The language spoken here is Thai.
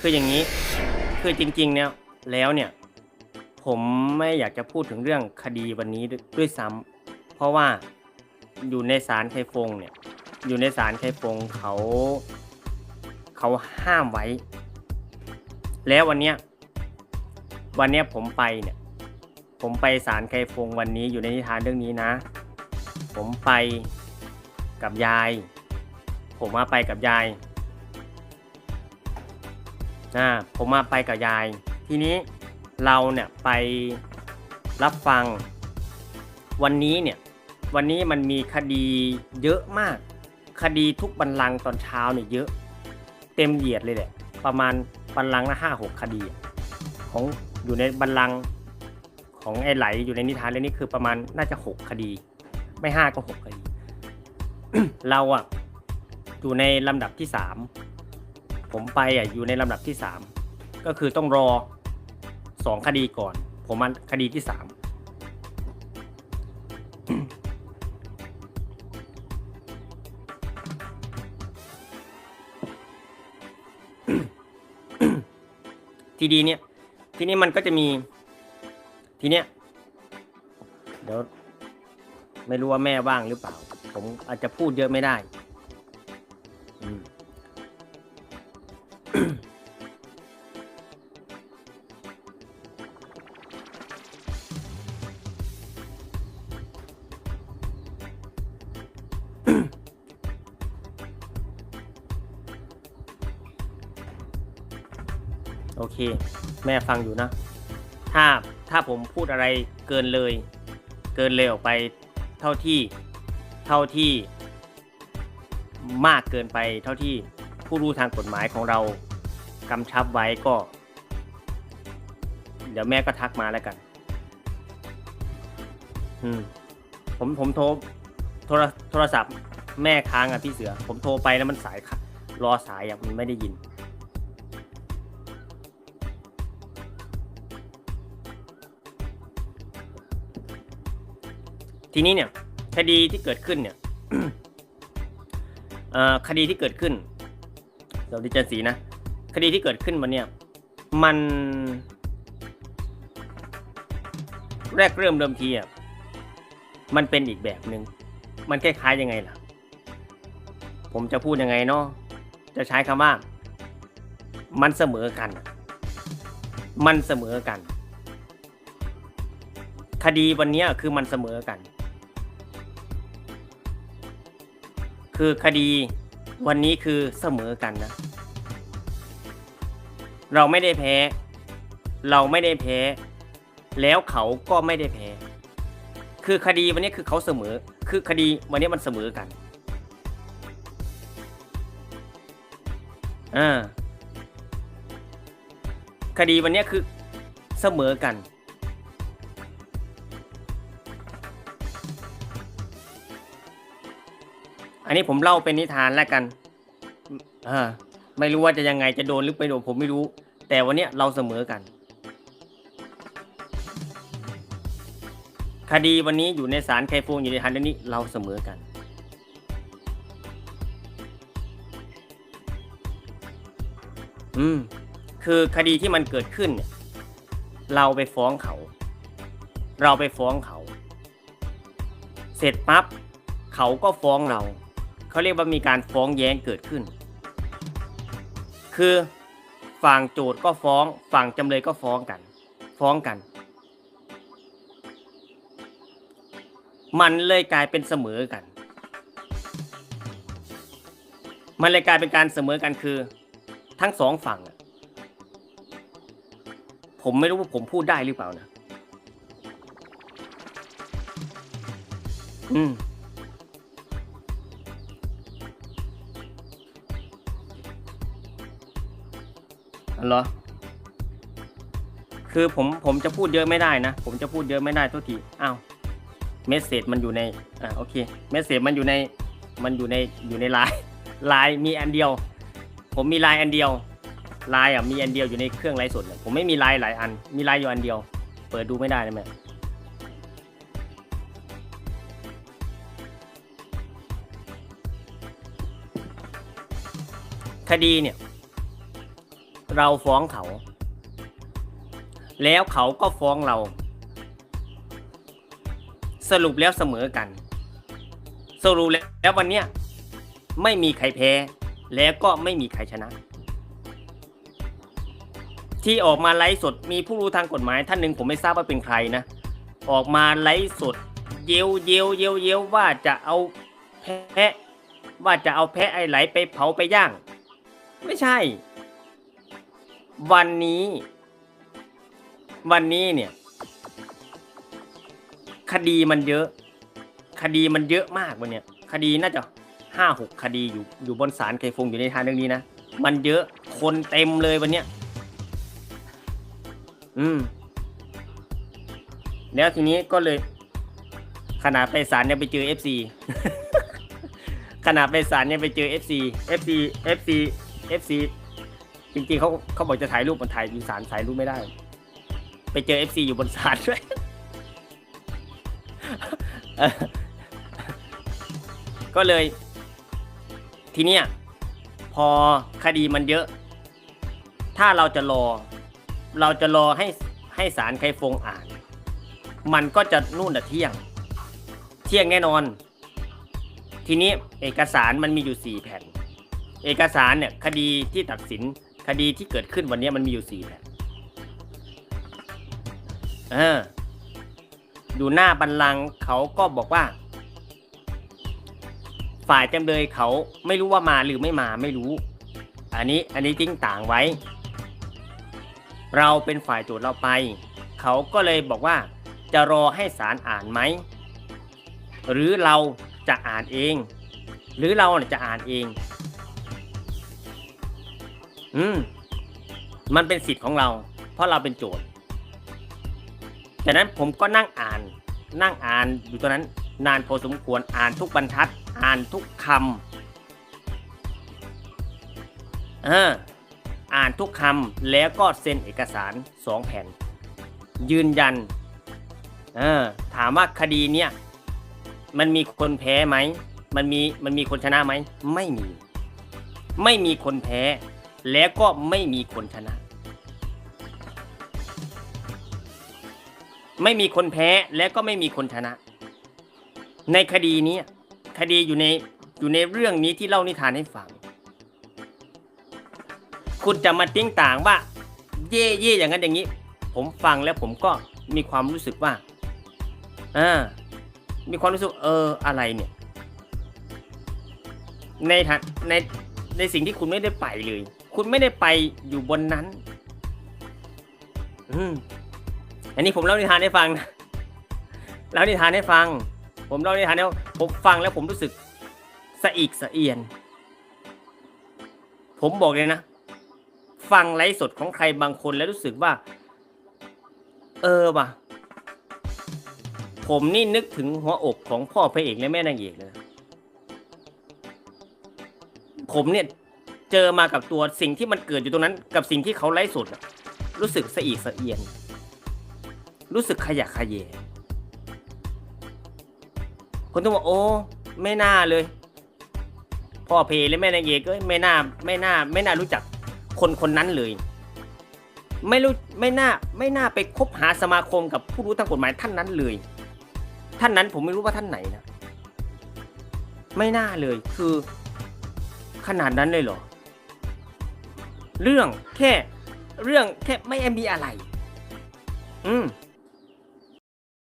คืออย่างนี้คือจริง ๆ เนี่ยแล้วเนี่ย ผมไม่อยากจะพูดถึงเรื่องคดีวันนี้ด้วยด้วยซ้ำเพราะว่าอยู่ในศาลไคฟงเนี่ย อยู่ในศาลไคฟงเขา เขาห้ามไว้ แล้ววันเนี้ยวันเนี้ยผมไปเนี่ย ผมไปศาลไคฟงวันนี้อยู่ในนิทานเรื่องนี้นะ ผมไปกับยาย ผมมาไปกับยาย อ่าผมมาไปกับยาย ทีนี้เราเนี่ยไปรับฟัง วันนี้เนี่ยวันนี้มันมีคดีเยอะมาก คดีทุกบันลังตอนเช้าเนี่ยเยอะ เต็มเหยียดเลยแหละประมาณบันลังละห้าหกคดี ของอยู่ในบันลังของไอ้ไหลอยู่ในนิทานเรื่องนี้คือประมาณน่าจะหกคดี ไม่ห้าก็หกคดี เราอะอยู่ในลำดับที่สาม ผมไปอะอยู่ในลำดับที่สามก็คือต้องรอสองคดีก่อน ผมมาคดีที่สามทีดีเนี่ย ทีนี้มันก็จะมี ทีเนี้ย เดี๋ยว ไม่รู้ว่าแม่ว่างหรือเปล่า ผมอาจจะพูดเยอะไม่ได้ โอเค แม่ฟังอยู่นะ ถ้าถ้าผมพูดอะไรเกินเลย เกินเลยออกไปเท่าที่เท่าที่ มากเกินไปเท่าที่ผู้รู้ทางกฎหมายของเรากำชับไว้ก็ เดี๋ยวแม่ก็ทักมาแล้วกัน อืม ผมผมโทรโทรโทรศัพท์แม่ค้างอะพี่เสือ ผมโทรไปแล้วมันสายค่ะรอสายอะมันไม่ได้ยิน ทีนี้เนี่ยคดีที่เกิดขึ้นเนี่ยคดีที่เกิดขึ้นเดี๋ยวดิจันสีนะ คดีที่เกิดขึ้นวันเนี่ยมัน แรกเริ่มเริ่มทีอะมันเป็นอีกแบบหนึง่งมันคล้ายๆยังไงล่ะ ผมจะพูดยังไงเนาะจะใช้คำว่า มันเสมอกัน มันเสมอกัน คดีวันนี้คือมันเสมอกัน คือคดีวันนี้คือเสมอกันนะ เราไม่ได้แพ้ เราไม่ได้แพ้ แล้วเขาก็ไม่ได้แพ้ คือคดีวันนี้คือเขาเสมอ คือคดีวันนี้มันเสมอกันอ่าคดีวันนี้คือเสมอกัน อันนี้ผมเล่าเป็นนิทานแล้วกันอ่าไม่รู้ว่าจะยังไงจะโดนหรือไม่โดนผมไม่รู้ แต่วันนี้เราเสมอกัน คดีวันนี้อยู่ในศาลไคฟูงอยู่ในทันนี้เราเสมอกัน อืมคือคดีที่มันเกิดขึ้นเนี่ยเราไปฟ้องเขา เราไปฟ้องเขา เสร็จปั๊บเขาก็ฟ้องเรา เขาเรียกว่ามีการฟ้องแย้งเกิดขึ้น คือฝั่งโจทย์ก็ฟ้องฝั่งจำเลยก็ฟ้องกัน ฟ้องกัน มันเลยกลายเป็นเสมอกัน มันเลยกลายเป็นการเสมอกันคือ ทั้งสองฝั่ง ผมไม่รู้ว่าผมพูดได้หรือเปล่านะ อืม เหรอ คือผมผมจะพูดเยอะไม่ได้นะ ผมจะพูดเยอะไม่ได้ทุกทีอ้าวเมสเซจมันอยู่ในอ่าโอเคเมสเซจมันอยู่ในมันอยู่ในอยู่ในไลน์ไลน์มีอันเดียว ผมมีไลน์อันเดียวไลน์อะมีอันเดียวอยู่ในเครื่องไลฟ์สดเนี่ยผมไม่มีไลน์หลายอัน มีไลน์อยู่อันเดียว เปิดดูไม่ได้เลยแม่คดีเนี่ย เราฟ้องเขา แล้วเขาก็ฟ้องเรา สรุปแล้วเสมอกัน สรุปแล้ววันเนี้ยไม่มีใครแพ้ แล้วก็ไม่มีใครชนะ ที่ออกมาไลฟ์สดมีผู้รู้ทางกฎหมายท่านหนึ่งผมไม่ทราบว่าเป็นใครนะ ออกมาไลฟ์สด เยวเยวเยวเยวว่าจะเอาแพะว่าจะเอาแพะไอไหลไปเผาไปย่าง ไม่ใช่ วันนี้ วันนี้เนี่ย คดีมันเยอะ คดีมันเยอะมากวันเนี้ยคดีน่าจะห้าหกคดีอยู่อยู่บนศาลไคฟงอยู่ในทางเรื่องนี้นะมันเยอะคนเต็มเลยวันเนี้ยอืม แล้วทีนี้ก็เลย ขนาดไปศาลเนี่ยไปเจอ FC ขนาดไปศาลเนี่ยไปเจอ FC FC FC FC จริงๆเขาเขาบอกจะถ่ายรูปมันถ่ายอยู่ศาลถ่ายรูปไม่ได้ ไปเจอ FC อยู่บนศาลด้วยเออก็เลย ทีเนี้ยพอคดีมันเยอะ ถ้าเราจะรอ เราจะรอให้ให้ศาลไคฟงอ่าน มันก็จะนู่นน่ะเที่ยง เที่ยงแน่นอน ทีนี้เอกสารมันมีอยู่สี่แผ่น เอกสารเนี่ยคดีที่ตัดสิน คดีที่เกิดขึ้นวันนี้มันมีอยู่สี่แผ่นเอออยู่หน้าบัลลังเขาก็บอกว่า ฝ่ายจำเลยเขาไม่รู้ว่ามาหรือไม่มาไม่รู้ อันนี้อันนี้ทิ้งต่างไว้ เราเป็นฝ่ายโจทย์เราไป เขาก็เลยบอกว่าจะรอให้ศาลอ่านไหม หรือเราจะอ่านเอง หรือเราจะอ่านเอง อืม มันเป็นสิทธิ์ของเรา เพราะเราเป็นโจทย์จากนั้นผมก็นั่งอ่าน นั่งอ่านอยู่ตรงนั้น นานพอสมควรอ่านทุกบรรทัด อ่านทุกคำเอออ่านทุกคำแล้วก็เซ็นเอกสารสองแผ่น ยืนยันเออถามว่าคดีเนี้ยมันมีคนแพ้ไหม มันมีมันมีคนชนะไหม ไม่มี ไม่มีคนแพ้ แล้วก็ไม่มีคนชนะ ไม่มีคนแพ้แล้วก็ไม่มีคนชนะ ในคดีนี้คดีอยู่ในอยู่ในเรื่องนี้ที่เล่านิทานให้ฟัง คุณจะมาติ้งต่างว่า เย่เย่อย่างนั้นอย่างนี้ ผมฟังแล้วผมก็มีความรู้สึกว่าอ่ามีความรู้สึกเอออะไรเนี่ย ในฐานใน ในสิ่งที่คุณไม่ได้ไปเลย คุณไม่ได้ไปอยู่บนนั้น อืมอันนี้ผมเล่านิทานให้ฟังนะเล่านิทานให้ฟัง ผมเล่านิทานให้ผมฟังแล้วผมรู้สึกสะอีกสะเอียน ผมบอกเลยนะ ฟังไลฟ์สดของใครบางคนแล้วรู้สึกว่า เออว่ะ ผมนี่นึกถึงหัวอกของพ่อพระเอกและแม่นางเอกเลย ผมเนี่ยเจอมากับตัวสิ่งที่มันเกิดอยู่ตรงนั้น กับสิ่งที่เขาไลฟ์สดรู้สึกสะอีกสะเอียน รู้สึกขยะขยงคนต้องบอกโอ้ไม่น่าเลย พ่อเพและแม่นางเอกก็ไม่น่าไม่น่า ไม่น่ารู้จักคนคนนั้นเลย ไม่รู้ไม่น่าไม่น่าไปคบหาสมาคมกับผู้รู้ทางกฎหมายท่านนั้นเลย ท่านนั้นผมไม่รู้ว่าท่านไหนนะไม่น่าเลยคือ ขนาดนั้นเลยเหรอ เรื่องแค่ เรื่องแค่ไม่มีอะไร อืม